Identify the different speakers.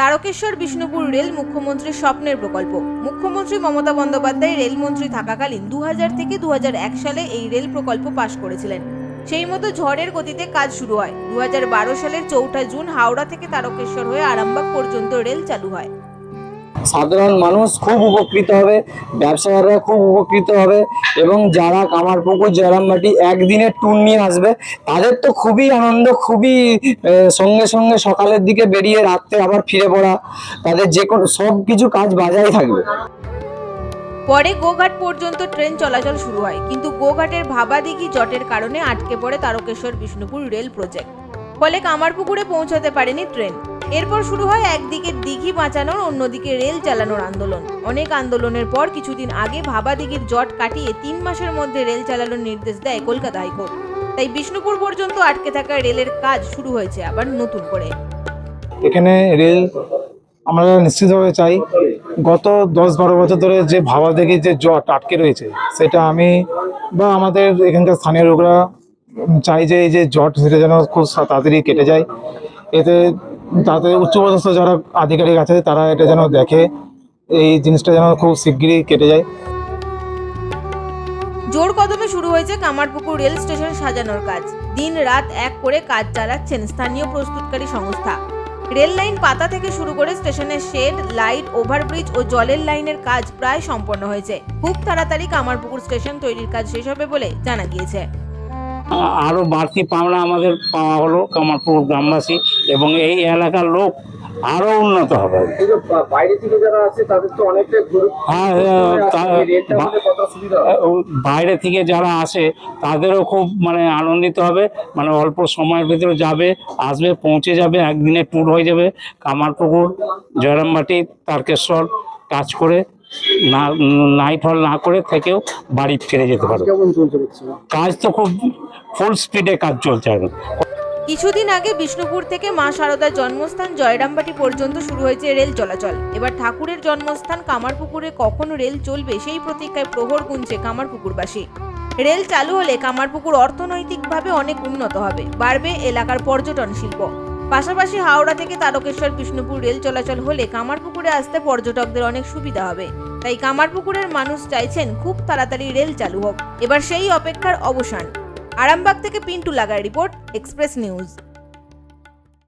Speaker 1: Tarakeswar Bishnupur rail মুখ্যমন্ত্রীর স্বপ্নের প্রকল্প। মুখ্যমন্ত্রী মমতা বন্দ্যোপাধ্যায় রেলমন্ত্রী থাকাকালীন দু হাজার থেকে দু হাজার এক সালে এই রেল প্রকল্প পাশ করেছিলেন। সেই মতো ঝড়ের গতিতে কাজ শুরু হয়। দু হাজার বারো সালের চৌঠা জুন হাওড়া থেকে তারকেশ্বর হয়ে আরামবাগ পর্যন্ত রেল চালু হয়।
Speaker 2: সাধারণ মানুষ খুব উপকৃত হবে, ব্যবসায়ীরা খুব উপকৃত হবে এবং যারা কামারপুকুর, জয়রামবাটি একদিনের ট্যুর নিয়ে আসবে, তাদের তো খুবই আনন্দ, খুবই সঙ্গে সঙ্গে সকালের দিকে বেরিয়ে রাত্রে আবার ফিরে পড়া, তাদের যে কোনো, সব কিছু কাজ বাজাই থাকবে।
Speaker 1: পরে গোঘাট পর্যন্ত ট্রেন চলাচল শুরু হয়, কিন্তু গোঘাটের ভাবাদিঘি জটের কারণে আটকে পড়ে তারকেশ্বর বিষ্ণুপুর রেল প্রজেক্ট ফলে কামারপুকুরে পৌঁছাতে পারেনি ট্রেন। এরপর শুরু হয় একদিকে দিঘি বাঁচানোর, অন্যদিকে রেল চালানোর আন্দোলন। অনেক আন্দোলনের পর কিছুদিন আগে ভাবাদিঘির জট কাটিয়ে তিন মাসের মধ্যে রেল চালানোর নির্দেশ দেয় কলকাতা হাইকোর্ট। তাই বিষ্ণুপুর পর্যন্ত আটকে থাকা রেলের কাজ শুরু হয়েছে আবার নতুন করে।
Speaker 3: এখানে রেল আমরা নিশ্চিতভাবে চাই গত দশ বারো বছর ধরে যে ভাবা দেখি যে জট আটকে রয়েছে, সেটা আমি বা আমাদের এখানকার স্থানীয় লোকরা চাই যে এই যে জট সেটা যেন খুব তাড়াতাড়ি কেটে যায়। এতে তাতে উচ্চপদস্থ যারা আধিকারিক আছে, তারা এটা যেন দেখে। এই জিনিসটা যেন খুব শিগগিরই কেটে যায়।
Speaker 1: জোর কদমে শুরু হয়েছে কামারপুকুর রেল স্টেশন সাজানোর কাজ। দিন রাত এক করে কাজ চালাচ্ছেন স্থানীয় প্রস্তুতকারী সংস্থা। রেল লাইন পাতা থেকে শুরু করে স্টেশনের শেড, লাইট, ওভারব্রিজ ও জলের লাইনের কাজ প্রায় সম্পন্ন হয়েছে। খুব তাড়াতাড়ি কামারপুকুর স্টেশন তৈরির কাজ শেষ হবে বলে জানা গিয়েছে।
Speaker 4: আ- আরও বাড়তি পাওনা আমাদের পাওয়া হলো কামারপুর গ্রামবাসী এবং এই এলাকার লোক আরও উন্নত হবে।
Speaker 2: বাইরে থেকে যারা আছে তাদের তো
Speaker 4: হ্যাঁ, হ্যাঁ, বাইরে থেকে যারা আসে তাদেরও খুব মানে আনন্দিত হবে মানে অল্প সময়ের ভিতরে যাবে আসবে পৌঁছে যাবে একদিনে ট্যুর হয়ে যাবে কামারপুকুর জয়রামবাটি তারকেশ্বর কাজ করে না নাইট হল না করে থেকেও বাড়ি ফিরে যেতে
Speaker 2: দেখছি।
Speaker 4: কাজ তো খুব ফুল স্পিডে কাজ চলছে এখন।
Speaker 1: কিছুদিন আগে বিষ্ণুপুর থেকে মা শারদার জন্মস্থান জয়রামবাটি পর্যন্ত শুরু হয়েছে রেল চলাচল। এবার ঠাকুরের জন্মস্থান কামারপুকুরে কখন রেল চলবে সেই প্রতীক্ষায় প্রহর গুনছে কামারপুকুরবাসী। রেল চালু হলে কামারপুকুর অর্থনৈতিকভাবে অনেক উন্নত হবে বাড়বে এলাকার পর্যটন শিল্প। পাশাপাশি হাওড়া থেকে তারকেশ্বর কৃষ্ণপুর রেল চলাচল হলে কামারপুকুরে আসতে পর্যটকদের অনেক সুবিধা হবে। তাই কামারপুকুরের মানুষ চাইছেন খুব তাড়াতাড়ি রেল চালু হোক। এবার সেই অপেক্ষার অবসান। আরামবাগ থেকে পিন্টু লাগার রিপোর্ট, এক্সপ্রেস নিউজ।